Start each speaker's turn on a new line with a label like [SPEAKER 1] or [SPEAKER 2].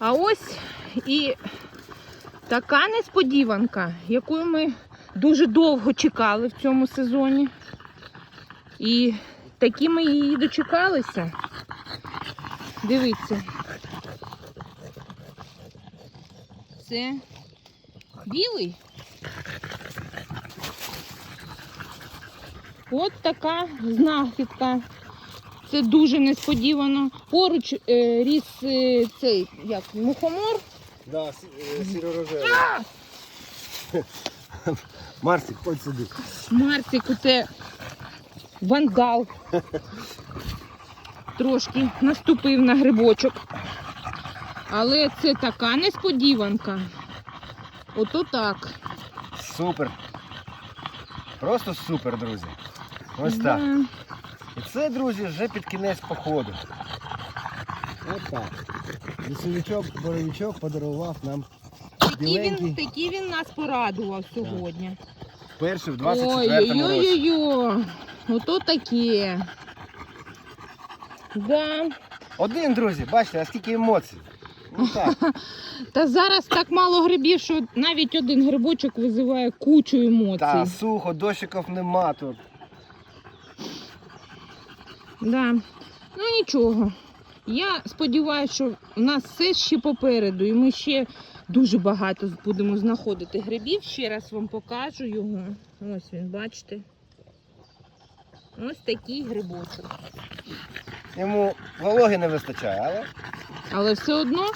[SPEAKER 1] А ось і така несподіванка, яку ми дуже довго чекали в цьому сезоні. І такі ми її дочекалися. Дивіться. Це білий. От така знахідка. Це дуже несподівано. Поруч е, ріс е, цей як мухомор.
[SPEAKER 2] Да, сіро-рожевий. Марсик, ходь сюди.
[SPEAKER 1] Марцик, це вангал. Трошки наступив на грибочок. Але це така несподіванка. Ото так.
[SPEAKER 2] Супер. Просто супер, друзі. Ось
[SPEAKER 1] Да.
[SPEAKER 2] І це, друзі, вже під кінець походу. Ось так. Лісовичок, боровичок подарував нам
[SPEAKER 1] Такий він,
[SPEAKER 2] біленький
[SPEAKER 1] такий він нас порадував сьогодні.
[SPEAKER 2] перший в 24-му році.
[SPEAKER 1] Ой-ой-ой. Ото таке. Да.
[SPEAKER 2] Один, друзі, бачите, а скільки емоцій. Ну так.
[SPEAKER 1] Та зараз так мало грибів, що навіть один грибочок визиває кучу емоцій.
[SPEAKER 2] Та сухо, дощиків нема тут.
[SPEAKER 1] Да. Ну нічого. Я сподіваюся, що в нас все ще попереду, і ми ще дуже багато будемо знаходити грибів. Ще раз вам покажу його. Ось він, бачите. Ось такий грибочок.
[SPEAKER 2] Йому вологи не вистачає, але
[SPEAKER 1] Але все одно